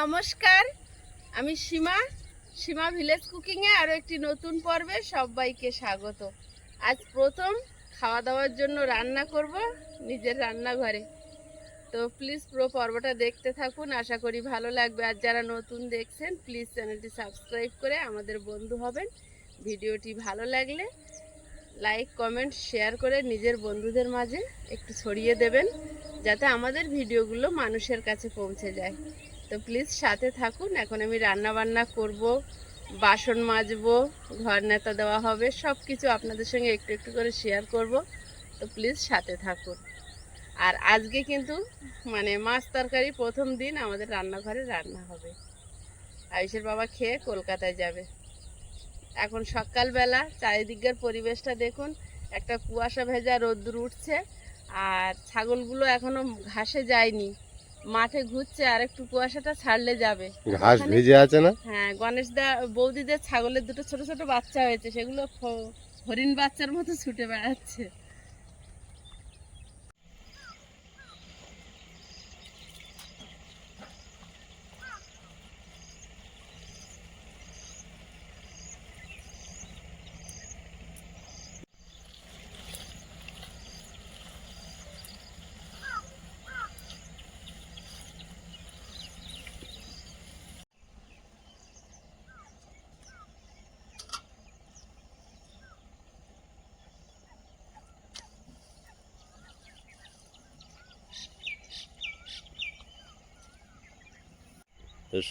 নমস্কার, আমি সীমা সীমা ভিলেজ কুকিংয়ে আরও একটি নতুন পর্বে সবাইকে স্বাগত। আজ প্রথম খাওয়া দাওয়ার জন্য রান্না করব নিজের রান্নাঘরে। তো প্লিজ পুরো পর্বটা দেখতে থাকুন, আশা করি ভালো লাগবে। আর যারা নতুন দেখছেন প্লিজ চ্যানেলটি সাবস্ক্রাইব করে আমাদের বন্ধু হবেন। ভিডিওটি ভালো লাগলে লাইক কমেন্ট শেয়ার করে নিজের বন্ধুদের মাঝে একটু ছড়িয়ে দেবেন, যাতে আমাদের ভিডিওগুলো মানুষের কাছে পৌঁছে যায়। তো প্লিজ সাথে থাকুন। এখন আমি রান্না বান্না করব, বাসন মাজবো, ঘর নেতা দেওয়া হবে সব কিছু আপনাদের সঙ্গে একটু একটু করে শেয়ার করব। তো প্লিজ সাথে থাকুন। আর আজকে কিন্তু মানে মাছ তরকারি প্রথম দিন আমাদের রান্নাঘরে রান্না হবে। আয়ুষের বাবা খেয়ে কলকাতায় যাবে। এখন সকালবেলা চারিদিকের পরিবেশটা দেখুন, একটা কুয়াশা ভেজা রোদ্দুর উঠছে, আর ছাগলগুলো এখনও ঘাসে যায়নি। মাঠে ঘুরছে আর একটু কুয়াশাটা ছাড়লে যাবে। ঘাস ভিজে আছে না? হ্যাঁ গণেশ দা বৌদিদের ছাগলের দুটো ছোট ছোট বাচ্চা হয়েছে সেগুলো হরিণ বাচ্চার মতো ছুটে বেড়াচ্ছে।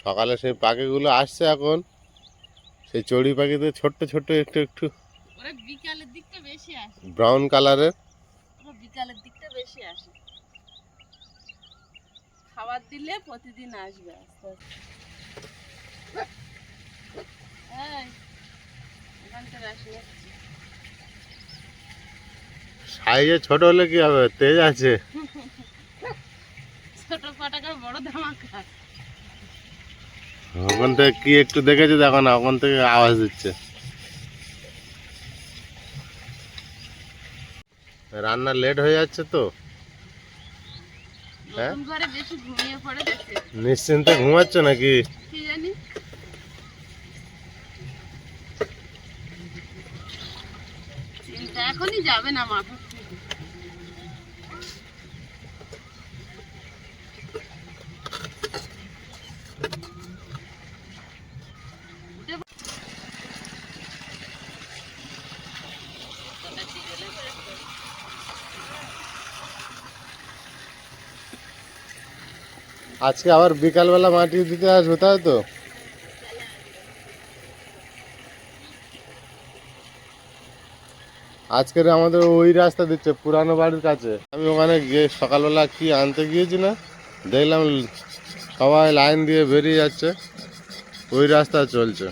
সকালে সেই পাখিগুলো আসছে এখন। সেই চড়ি পাখিতে ছোট্ট ছোট্ট একটু একটু। বিকালের দিকটা বেশি আসে। ব্রাউন কালারের। বিকালের দিকটা বেশি আসে। খাবার দিলে প্রতিদিন আসবে আস্তে আস্তে। সাইজে ছোট হলে কি হবে? তেজ আছে। ছোট পাটাকার বড় ধামাকা। ওখান থেকে কি একটু দেখেছে দেখো না ওখান থেকে আওয়াজ দিচ্ছে। রান্না লেট হয়ে যাচ্ছে তো। হ্যাঁ? নিশ্চিন্তে ঘুমাচ্ছ নাকি? এখনই যাবে না মাথা আজকে আবার বিকালবেলা মাটি দিতে আসব, তাই তো? আজকের আমাদের ওই রাস্তা দিচ্ছে, পুরানো বাড়ির কাছে। আমি ওখানে গিয়ে সকালবেলা কি আনতে গিয়েছি না, দেখলাম সবাই লাইন দিয়ে বেরিয়ে যাচ্ছে, ওই রাস্তা চলছে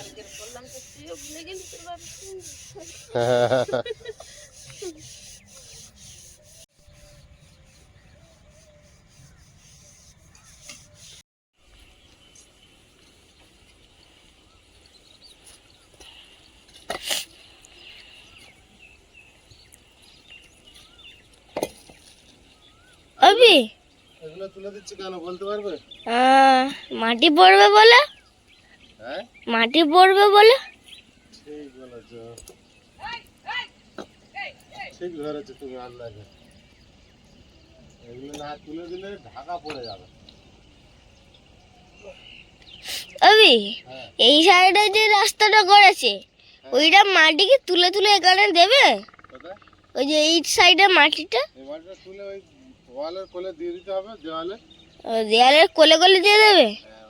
আজকের বললাম তো তুইও ভুলে গেলি তোর বাবাকে। অবি। এগুলো তুলে দিচ্ছি কেন? বলতে পারবে? মাটি পড়বে বলে? হ্যাঁ? মাটি পড়বে বলে? ঠিক বলেছ। ঠিক ধরেছো তুমি আন্দাজে এগুলো না তুলে দিলে ঢাকা পড়ে যাবে। অবি হ্যাঁ। এই সাইডে যে রাস্তাটা করেছে ওইটা মাটি কি তুলে তুলে এখানে দেবে? ওই যে এই সাইডে মাটিটা? মাটিটা তুলে ওই ওয়ালের কোলে দিয়ে দিতে হবে দেওয়ালে। ও, দেয়ালের কোলে কোলে দিয়ে দেবে? হ্যাঁ,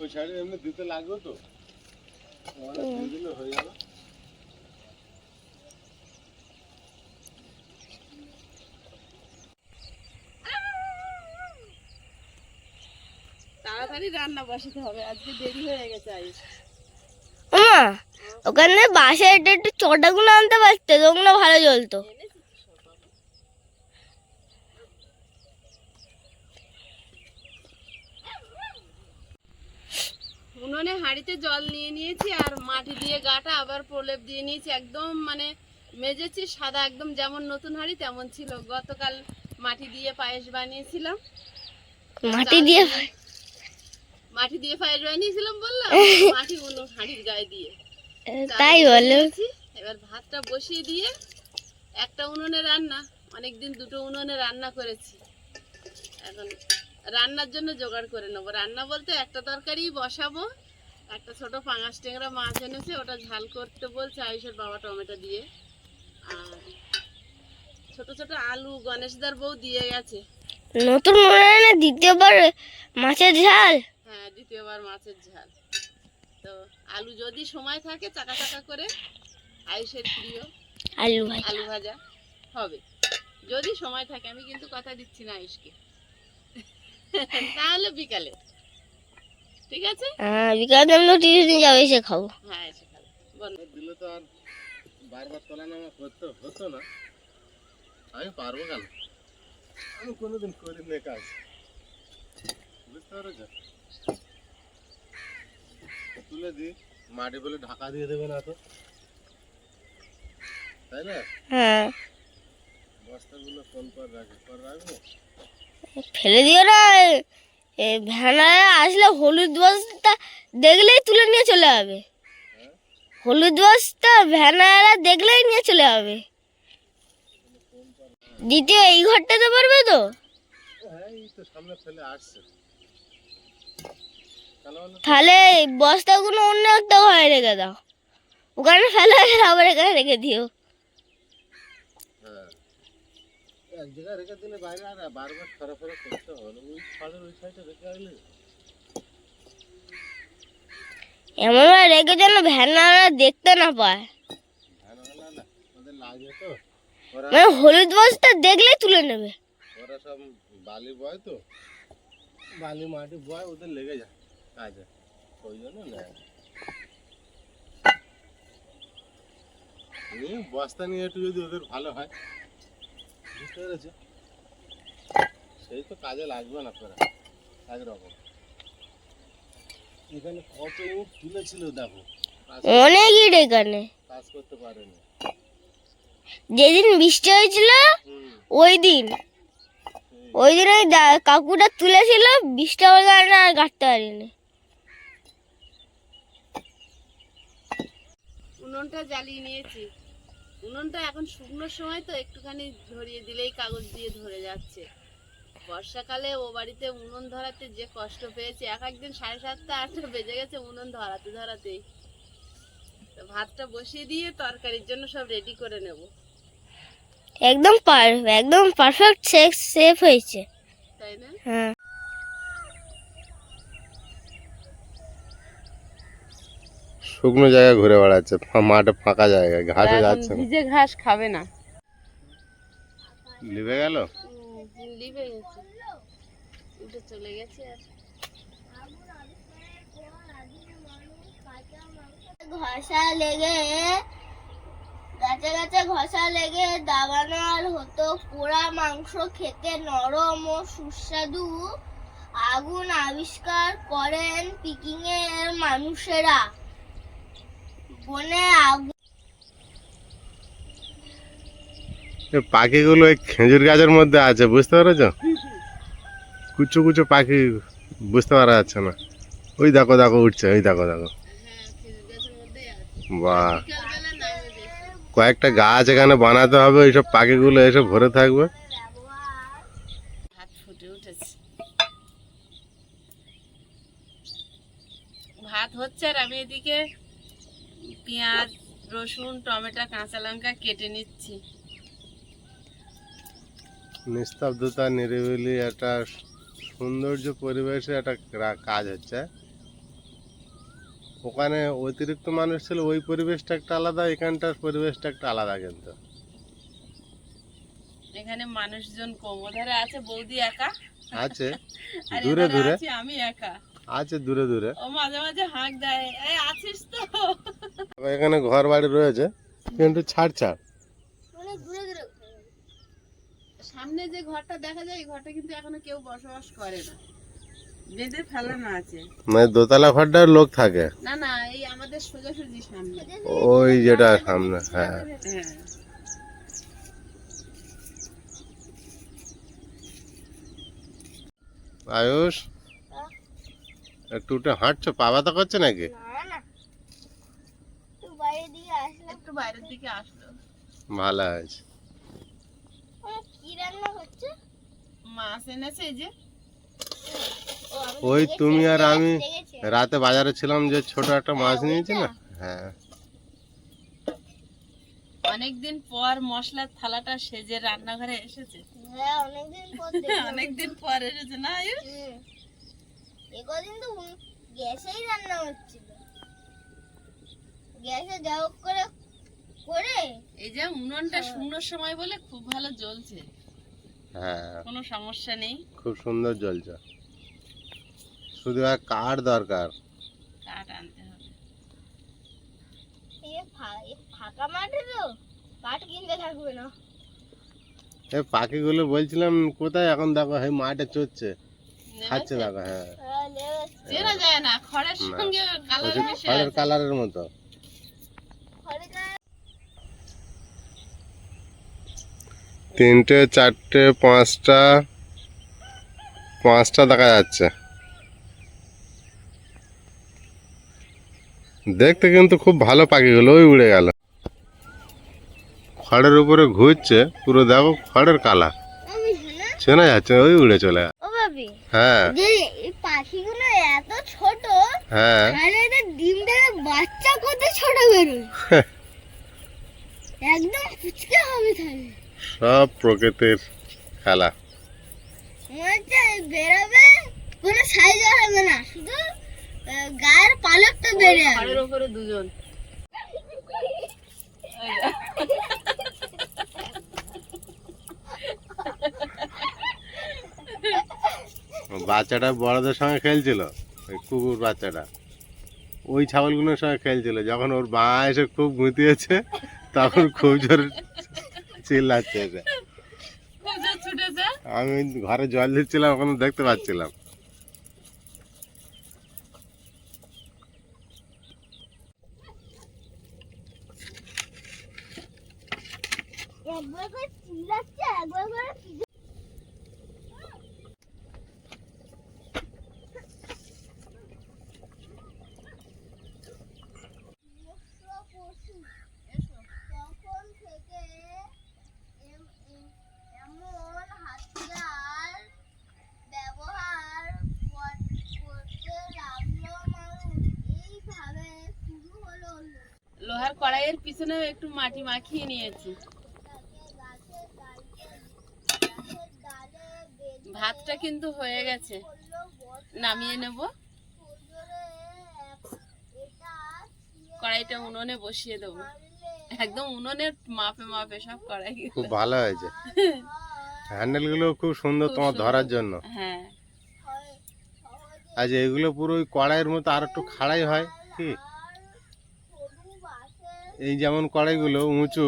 ওই সাইডে এমনি দিতে লাগবে তো। দিলে হয়ে যাবে। তাড়াতাড়ি রান্না বসাতে হবে আজকে দেরি হয়ে গেছে আয়ুষ মা ওখানে বাসে একটু একটু চটাগুলো আনতে পারতে ওগুলো ভালো জ্বলতো উনুনে হাঁড়িতে জল নিয়ে নিয়েছি আর মাটি দিয়ে গাটা আবার প্রলেপ দিয়ে নিয়েছি। একদম মানে মেজেছি সাদা একদম যেমন নতুন হাঁড়ি তেমন ছিল। গতকাল মাটি দিয়ে পায়েস বানিয়েছিলাম। মাটি দিয়ে মাটি দিয়ে পায়েস বানিয়েছিলাম বললাম মাটি উনো হাঁড়ির গায়ে দিয়ে। তাই বলো। এবার ভাতটা বসিয়ে দিয়ে একটা উনুনে রান্না অনেকদিন দুটো উনুনে রান্না করেছি। এখন রান্নার জন্য জোগাড় করে নেব। রান্না বলতে একটা তরকারি বসাবো একটা ছোট পাঙাশ টেংরা মাছ এনেছে ওটা ঝাল করতে বলছে আয়ুষের বাবা টমেটো দিয়ে। আর ছোট ছোট আলু গণেশদার বউ দিয়ে গেছে। নতুন মনে না দ্বিতীয়বার মাছের ঝাল? হ্যাঁ দ্বিতীয়বার মাছের ঝাল। তো আলু যদি সময় থাকে চাকা চাকা করে আয়ুষের প্রিয় আলু আলু ভাজা হবে। যদি সময় থাকে আমি কিন্তু কথা দিচ্ছি না আয়ুষকে। তাহলে বিকালে। ঠিক আছে? হ্যাঁ বিকালে আমি তো টিউশন যাব এসে খাব। হ্যাঁ এসে খাবে। বন্ধ দিলে তো আর বারবার তোলা নামা করতে হতো না। আমি পারব কেন? আমি কোনোদিন করিনি কাজ। বুঝতে পেরেছ? তুলে দি মাটি বলে ঢাকা দিয়ে দেবে না তো। তাই না? হ্যাঁ। বস্তাগুলো কোন পর রাখে পর রাখব? ফেলে দিও না। এ ভ্যানায় আসলে হলুদ বস্তা দেখলেই তুলে নিয়ে চলে যাবে। হলুদ বস্তা ভ্যানারা দেখলেই নিয়ে চলে যাবে। দ্বিতীয় এই ঘরটাতে পারবে তো? হ্যাঁ এই তো সামনে ফেলে আসছে। তাহলে বস্তাগুলো অন্য একটা ঘরে রেখে দাও। ওখানে ফেলে রেখে আবার এখানে রেখে দিও। হ্যাঁ। এক জায়গায় রেখে দিলে বাইরে আর বারবার ফেরা করতে হবে। ওই ছাদের ওই সাইডে রেখে আসলে এমন ভাবে রেখে যেন ভ্যানারা দেখতে না পায়। মানে হলুদ বস্তা দেখলেই তুলে নেবে। ওরা সব বালি বয় তো। বালি মাটি বয় ওদের লেগে যায়। ওই জন্য নিয়ে বস্তা নিয়ে একটু যদি ওদের ভালো হয়। বুঝতে পেরেছ? সেই তো কাজে লাগবে না তোরা একরকম। এখানে কত তুলেছিল দেখো। অনেক ইট এখানে। কাজ করতে পারেনি। যেদিন বৃষ্টি হয়েছিল ওই দিন। ওই দিন ওই কাকুটা তুলেছিল বৃষ্টি হওয়ার কারণে আর কাটতে পারিনি। উনুনটা জ্বালিয়ে নিয়েছি। উনুনটা এখন শুকনোর সময় তো একটুখানি ধরিয়ে দিলেই কাগজ দিয়ে ধরে যাচ্ছে। বর্ষাকালে ও বাড়িতে উনুন ধরাতে যে কষ্ট পেয়েছে এক একদিন সাড়ে সাতটা আটটা বেজে গেছে উনুন ধরাতে ধরাতেই। ভাতটা বসিয়ে দিয়ে তরকারির জন্য সব রেডি করে নেব। একদম পার একদম পারফেক্ট সেফ হয়েছে। তাই না? হ্যাঁ। শুকনো জায়গায় ঘুরে বেড়াচ্ছে মাঠে ফাঁকা জায়গায় ঘাসে যাচ্ছে না। ভিজে ঘাস খাবে না। লিভে গেল? লিভে গেছে। উঠে চলে গেছে আর। ঘষা লেগে গাছে গাছে ঘষা লেগে দাবানো আর হতো পোড়া মাংস খেতে নরম ও সুস্বাদু। আগুন আবিষ্কার করেন পিকিং এর মানুষেরা। বনে আগুন। এ পাখিগুলো ওই খেজুর গাছের মধ্যে আছে বুঝতে পেরেছ? কুচু কুচু পাখি বুঝতে পারা যাচ্ছে না। ওই দেখো দেখো উঠছে ওই দেখো দেখো। হ্যাঁ খেজুর গাছের মধ্যেই আছে বাহ। বিকালবেলা নামে বেশি কয়েকটা গাছ এখানে বানাতে হবে ওইসব পাখিগুলো এসে ভরে থাকবে। ভাত ফুটে উঠেছে। ভাত হচ্ছে আর আমি এদিকে পেঁয়াজ রসুন টমেটো কাঁচা লঙ্কা কেটে নিচ্ছি। নিস্তব্ধতা নিরিবিলি একটা সৌন্দর্য পরিবেশে একটা কাজ হচ্ছে। ওখানে অতিরিক্ত মানুষ ছিল ওই পরিবেশটা একটা আলাদা এখানটার পরিবেশটা একটা আলাদা কিন্তু। এখানে মানুষজন কম ওধারে আছে বৌদি একা? আছে। দূরে দূরে? আছি আমি একা। আছে দূরে দূরে। ও মাঝে মাঝে হাঁক দেয়। এই আছিস তো? এখানে ঘর বাড়ি রয়েছে কিন্তু ছাড় ছাড়। মানে সামনে যে ঘরটা দেখা যায় ঘরটা কিন্তু এখনও কেউ বসবাস করে না। মানে দোতলা ঘরটা লোক থাকে। না না এই আমাদের সোজাসুজি সামনে। ওই যেটা সামনে হ্যাঁ।, হ্যাঁ। আয়ুষ একটু হাঁটছো? পা তো করছে নাকি? বাইরের দিকে আসলো। ভালো হয়েছে। কি রান্না হচ্ছে মাছ এনেছে যে। ওই তুমি আর আমি রাতে বাজারে ছিলাম যে ছোট একটা মাছ নিয়েছি না? হ্যাঁ। অনেকদিন পর মশলার থালাটা সেজে রান্নাঘরে এসেছে। হ্যাঁ অনেকদিন পর অনেকদিন পর এসেছে না তো গ্যাসেই রান্না হচ্ছিল। গ্যাসে যা হোক করে করে? এই যে উনুনটা শূন্যর সময় বলে খুব ভালো জ্বলছে। হ্যাঁ। কোনো সমস্যা নেই। খুব সুন্দর জ্বলছে। শুধু এক কাঠ দরকার। কাঠ আনতে হবে। এ এ ফাঁকা মাঠে তো? কাঠ কিনতে থাকবে না। এই পাখিগুলো বলছিলাম কোথায়? এখন দেখো এই মাঠে চড়ছে। খাচ্ছে দেখো হ্যাঁ। হ্যাঁ, চেনা যায় না খড়ের সঙ্গে কালার খড়ের। কালারের মতো। ঘরে গায়ে তিনটে চারটে পাঁচটা পাঁচটা দেখা যাচ্ছে। দেখতে কিন্তু খুব ভালো পাখিগুলো ওই উড়ে গেল। খড়ের উপরে ঘুরছে পুরো দেখো খড়ের কালা। শোনা চেনা যাচ্ছে ওই উড়ে চলে গেল। হ্যাঁ। পাখিগুলো এত ছোট হ্যাঁ। তাহলে এদের ডিম থেকে বাচ্চা কত ছোট বেরোয় একদম ফুচকে হবে তাহলে। সব প্রকৃতির খেলা। বেরোবে কোনো সাইজ হবে না শুধু গায়ের পালকটা বেড়ে যাবে উপরে দুজন। বাচ্চাটা বড়দের সঙ্গে খেলছিল ওই কুকুর বাচ্চাটা। ওই ছাগলগুলোর সঙ্গে খেলছিল যখন ওর মা এসে খুব গুঁতিয়েছে তখন খুব জোরে চিল্লাচ্ছে আমি ঘরে জল দিচ্ছিলাম ওখানে দেখতে পাচ্ছিলাম একবার করে চিল্লাচ্ছে একবার করে কিছু তখন থেকে এম- এম- এমন হাতিয়ার ব্যবহার কর- করতে লাগল মানুষ এইভাবে শুরু হলো লোহার কড়াইয়ের পিছনেও একটু মাটি মাখিয়ে নিয়েছি। ভাতটা কিন্তু হয়ে গেছে। নামিয়ে নেব। কড়াইটা উনুনে বসিয়ে দেবো। একদম উনুনের মাপে মাপে সব কড়াই। খুব ভালো হয়েছে। হয় হ্যান্ডেলগুলো খুব সুন্দর তোমার ধরার জন্য। হ্যাঁ। আজ এগুলো পুরো ওই কড়াইয়ের মতো আর একটু খাড়াই হয় কি? এই যেমন কড়াইগুলো উঁচু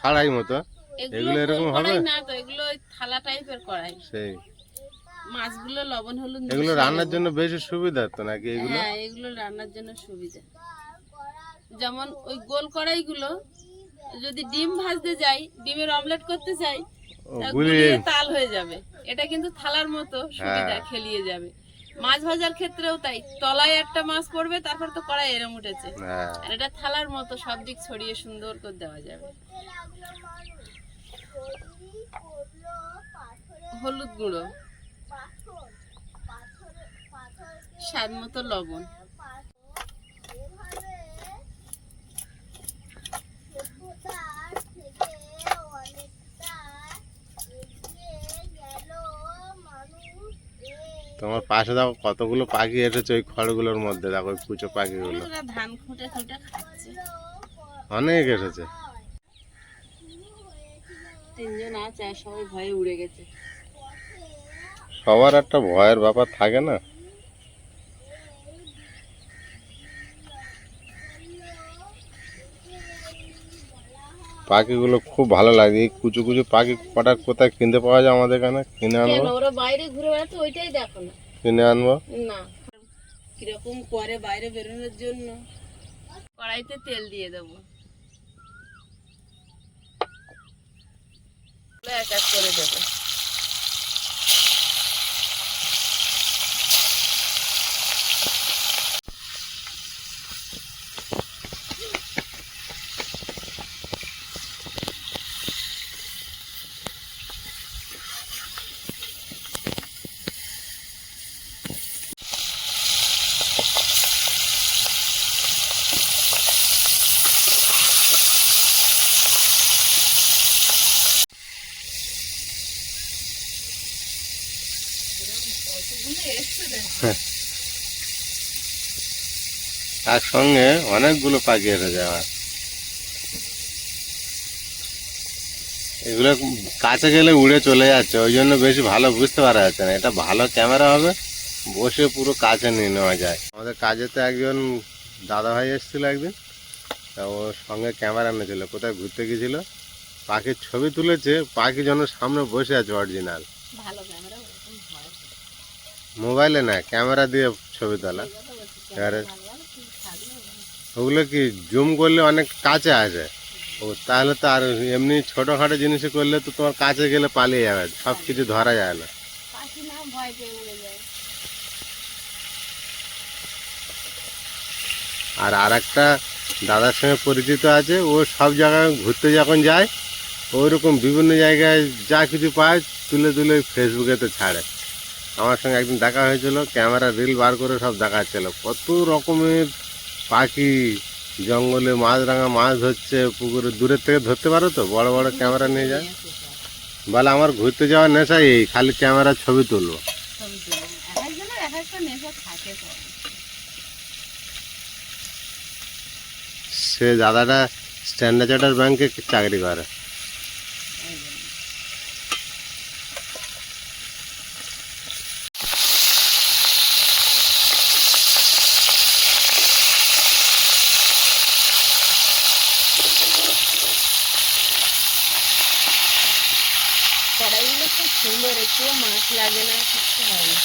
খাড়াই মতো এগুলো এরকম হবে? না তো এগুলো থালা টাইপের কড়াই। সেই। মাছগুলো লবণ হলুদ এগুলো রান্নার জন্য বেশি সুবিধা তো নাকি এগুলো? হ্যাঁ এগুলো রান্নার জন্য সুবিধা। যেমন ওই গোল কড়াইগুলো যদি ডিম ভাজতে যাই ডিমের অমলেট করতে চাই তাল হয়ে যাবে। এটা কিন্তু থালার মতো সুবিধা হ্যাঁ। খেলিয়ে যাবে। মাছ ভাজার ক্ষেত্রেও তাই। তলায় একটা মাছ পড়বে তারপর তো কড়াই এরম উঠেছে। হ্যাঁ। আর এটা থালার মতো সব দিক ছড়িয়ে সুন্দর করে দেওয়া যাবে। হলুদ গুঁড়ো। স্বাদ মতো লবণ পাথর এভাবে সভ্যতার থেকে অনেকটা এগিয়ে গেল মানুষ এই তোমার পাশে দেখো কতগুলো পাখি এসেছে ওই খড়গুলোর মধ্যে দেখো ওই কুচো পাখিগুলো। ওরা ধান খুঁটে খুঁটে খাচ্ছে। অনেক এসেছে। তিনজন আছে আর সবাই ভয়ে উড়ে গেছে। সবার একটা ভয়ের ব্যাপার থাকে না। পাখিগুলো খুব ভালো লাগে। এই কুচু কুচু পাখি কটা কোথায় কিনতে পাওয়া যায় আমাদের এখানে? কিনে আনব? ওরা বাইরে ঘুরে বেড়াতে ওইটাই দেখো না। কিনে আনব? না। কীরকম করে বাইরে বেরোনোর জন্য? কড়াইতে তেল দিয়ে দেবো। এক এক করে দেবো। একসঙ্গে অনেকগুলো পাখি এসেছে আমার। এগুলো কাছে গেলে উড়ে চলে যাচ্ছে ওই জন্য বেশি ভালো বুঝতে পারা যাচ্ছে না। এটা ভালো ক্যামেরা হবে বসে পুরো কাছে নিয়ে নেওয়া যায়। আমাদের কাজে তো একজন দাদা ভাই এসেছিল একদিন তা ওর সঙ্গে ক্যামেরা এনেছিল কোথায় ঘুরতে গেছিল। পাখির ছবি তুলেছে পাখি যেন সামনে বসে আছে অরিজিনাল মোবাইলে না ক্যামেরা দিয়ে ছবি তোলা। এবারে ওগুলো কি জুম করলে অনেক কাছে আসে? ও তাহলে তো আর এমনি ছোটোখাটো জিনিসে করলে তো তোমার কাছে গেলে পালিয়ে যাবে সব কিছু ধরা যায় না। আর আর একটা দাদার সঙ্গে পরিচিত আছে ও সব জায়গায় ঘুরতে যখন যায় ওইরকম বিভিন্ন জায়গায় যা কিছু পায় তুলে তুলে ফেসবুকেতে ছাড়ে। আমার সঙ্গে একদিন দেখা হয়েছিল ক্যামেরা রিল বার করে সব দেখাচ্ছিল। কত রকমের পাখি, জঙ্গলে মাছরাঙা মাছ ধরছে পুকুরে দূরের থেকে ধরতে পারো তো? বড় বড় ক্যামেরা নিয়ে যায় বলে, আমার ঘুরতে যাওয়ার নেশা এই, খালি ক্যামেরা ছবি তুলবো। সে দাদাটা স্ট্যান্ডার্ড চার্টার ব্যাংকে চাকরি করে কড়াইগুলো খুব সুন্দর একটুও মাছ লাগে না কিছু হয় না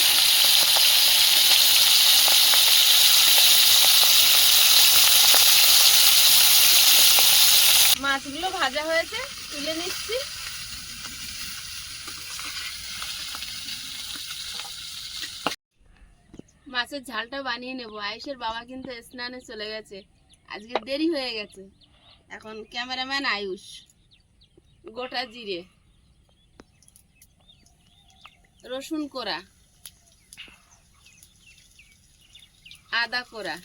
মাছগুলো ভাজা হয়েছে তুলে নিচ্ছি ঝালটা বানিয়ে নেব। আয়েশের বাবা কিন্তু স্নানে চলে গেছে। আজকে দেরি হয়ে গেছে। এখন ক্যামেরাম্যান আয়ুষ। গোটা জিরে। রসুন কোরা আদা কোরা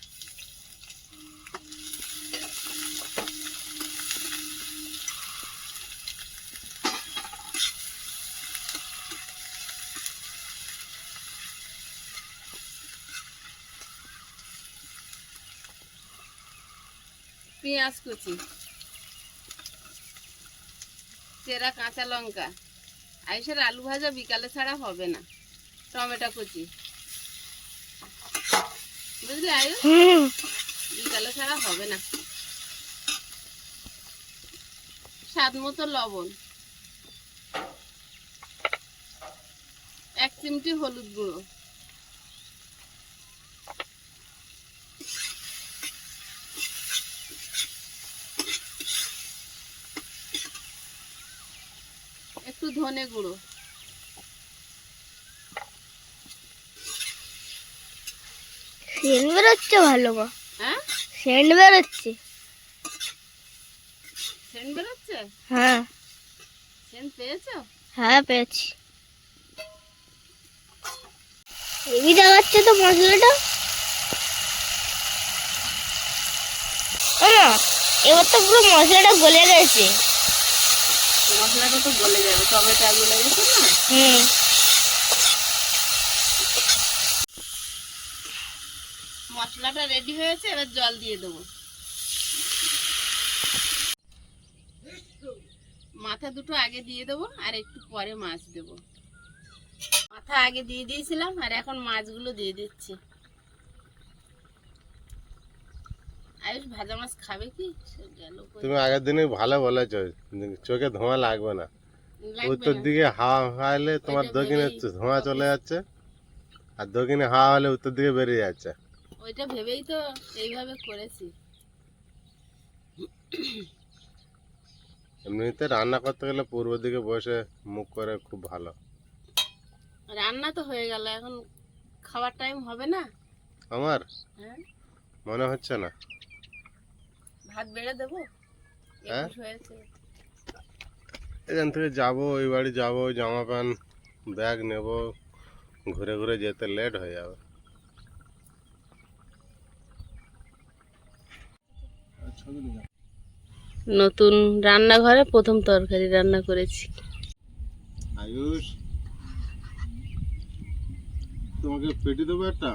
পেঁয়াজ কুচি চেরা কাঁচা লঙ্কা আইসের আলু ভাজা বিকালে ছাড়া হবে না টমেটো কুচি। বুঝলি আয়ু বিকালে ছাড়া হবে না। স্বাদ মতো লবণ এক চিমটি হলুদ গুঁড়ো একটু ধনে গুঁড়ো সেন্ট বেরোচ্ছে ভালো মা হ্যাঁ? সেন্ট বেরোচ্ছে। সেন্ট বেরোচ্ছে? হ্যাঁ। সেন্ট পেয়েছ? হ্যাঁ পেয়েছি। হেভি দেখাচ্ছে তো মশলাটা। এবার তো পুরো মশলাটা গলে গেছে। মশলাটা তো গলে যাবে টমেটো গলে গেছে না? হুম। মশলাটা রেডি হয়েছে এবার জল দিয়ে দেবো। মাথা দুটো আগে দিয়ে দেবো আর একটু পরে মাছ দেবো। মাথা আগে দিয়ে দিয়েছিলাম আর এখন মাছগুলো দিয়ে দিচ্ছি। আয়ুষ ভাজা মাছ খাবে কি? সে গেল কই। তুমি আগের দিনে ভালো বলেছ চোখে ধোঁয়া লাগবে না। উত্তর দিকে হাওয়া হাওয়ালে তোমার দক্ষিণে ধোঁয়া চলে যাচ্ছে আর দক্ষিণে হাওয়া হলে উত্তর দিকে বেরিয়ে যাচ্ছে। ওইটা ভেবেই তো এইভাবে করেছি। এমনিতে রান্না করতে গেলে পূর্ব দিকে বসে মুখ করে খুব ভালো। রান্না তো হয়ে গেল এখন খাবার টাইম হবে না। আমার? হ্যাঁ। মনে হচ্ছে না। ভাত বেড়ে দেবো? হ্যাঁ? এখান থেকে যাব ওই বাড়ি যাব জামা প্যান্ট ব্যাগ নেব ঘুরে ঘুরে যেতে লেট হয়ে যাবে। নতুন রান্নাঘরে প্রথম তরকারি রান্না করেছি। আয়ুষ তোমাকে পেটি দেবো একটা?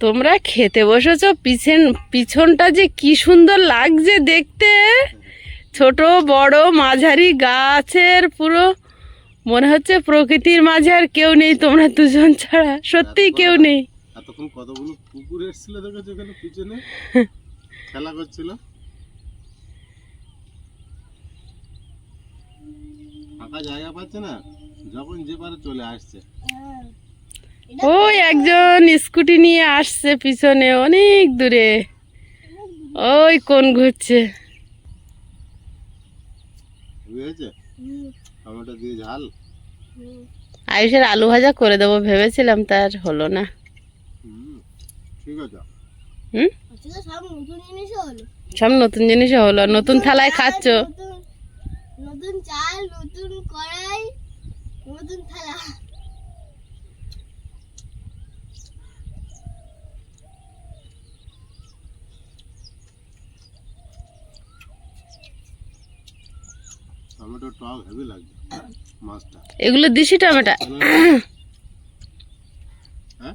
তোমরা খেতে বসেছো পিছন পিছনটা যে কি সুন্দর লাগছে দেখতে। ছোট বড় মাঝারি গাছের পুরো মনে হচ্ছে প্রকৃতির মাঝে আর কেউ নেই তোমরা দুজন ছাড়া। সত্যি কেউ নেই। এতক্ষণ কতগুলো কুকুর এসেছিল দেখেছ এখানে পিছনে? খেলা করছিল? ফাঁকা জায়গা পাচ্ছে না? যখন যে পারে চলে আসছে। ওই একজন স্কুটি নিয়ে আসছে পিছনে অনেক দূরে। ওই কোন ঘুরছে? আয়ুষের আলু ভাজা করে দেবো ভেবেছিলাম তার হলো না। ঠিক সব নতুন জিনিস হলো? নতুন জিনিস হলো নতুন থালায় খাচ্ছ? নতুন নতুন চাল নতুন কড়াই নতুন থালা। টমেটো টক হেভি লাগছে মাছটা। এগুলো দিশি টমেটো। হ্যাঁ?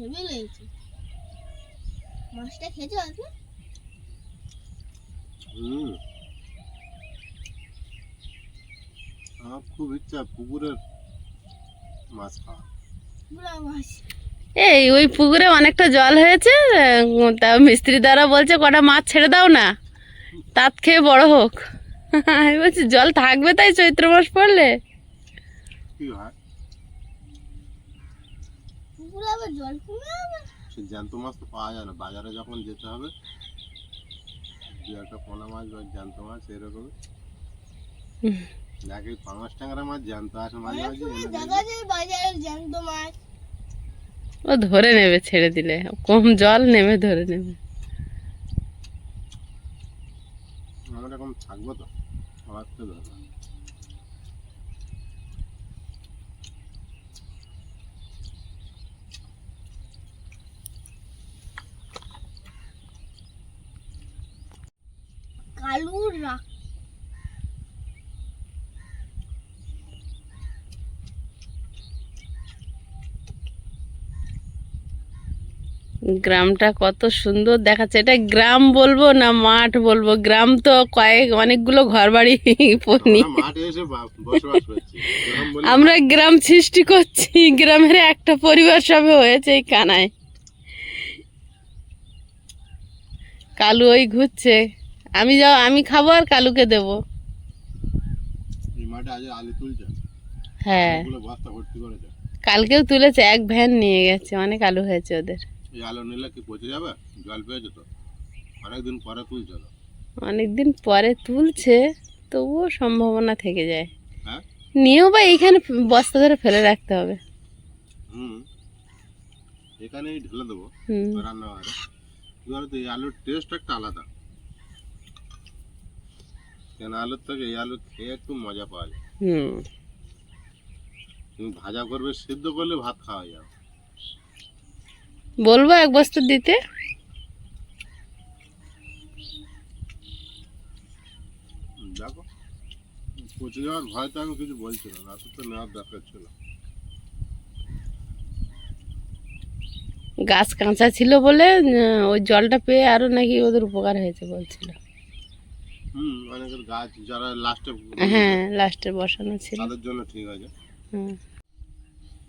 হেভি লেগেছে। মাছটা হুম। আমার খুব ইচ্ছা পুকুরের মাছ খাওয়া এই ওই পুকুরে অনেকটা জল হয়েছে তা মিস্ত্রি দ্বারা বলছে কটা মাছ ছেড়ে দাও না। তাত খেয়ে বড় হোক। আমি বলছি জল থাকবে তাই চৈত্র মাস পড়লে? হয়? জ্যান্ত মাছ তো পাওয়া যায় না। বাজারে যখন যেতে হবে দু একটা পোনা মাছ বা জ্যান্ত মাছ এরকম দেখি পাঙাশ ট্যাংরা মাছ জ্যান্ত আসে মাঝে মাঝে দেখা যায় বাজারে জ্যান্ত মাছ। ও ধরে নেবে ছেড়ে দিলে। কম জল নেমে ধরে নেবে। আমরা এরকম থাকব তো। আমার তো দরকার কালু রাখ গ্রামটা কত সুন্দর দেখাচ্ছে। এটা গ্রাম বলব না মাঠ বলব? গ্রাম তো কয়েক অনেকগুলো ঘর বাড়ি আমরা গ্রাম সৃষ্টি করছি। গ্রামের একটা পরিবার সবে হয়েছে এই কানায়। কালু ওই ঘুরছে। আমি যাও আমি খাব আর কালুকে দেবো। হ্যাঁ। কালকেও তুলেছে এক ভ্যান নিয়ে গেছে অনেক আলু হয়েছে ওদের। এই আলু নিলে কি পচে যাবে? জল পেয়েছে তো। অনেকদিন পরে তুলছে অনেকদিন পরে তুলছে তবুও সম্ভাবনা থেকে যায়। হ্যাঁ? নিয়েও বা এইখানে বস্তা ধরে ফেলে রাখতে হবে। হুম। এখানেই ঢেলে দেবো রান্নাঘরে। এবারে তো এই আলুর টেস্ট একটা আলাদা। কেন আলুর থেকে এই আলু খেয়ে একটু মজা পাওয়া যায়। হুম। তুমি ভাজা করবে সিদ্ধ করলে ভাত খাওয়া যাবে। বলব এক বস্তা দিতে? পচে যাওয়ার ভয় তো আমি কিছু না তো নেওয়ার দরকার ছিল। গাছ কাঁচা ছিল বলে ওই জলটা পেয়ে আরও নাকি ওদের উপকার হয়েছে বলছিল। হুম অনেকের গাছ যারা লাস্টে হ্যাঁ লাস্টে বসানো ছিল। তাদের জন্য ঠিক আছে। হুম।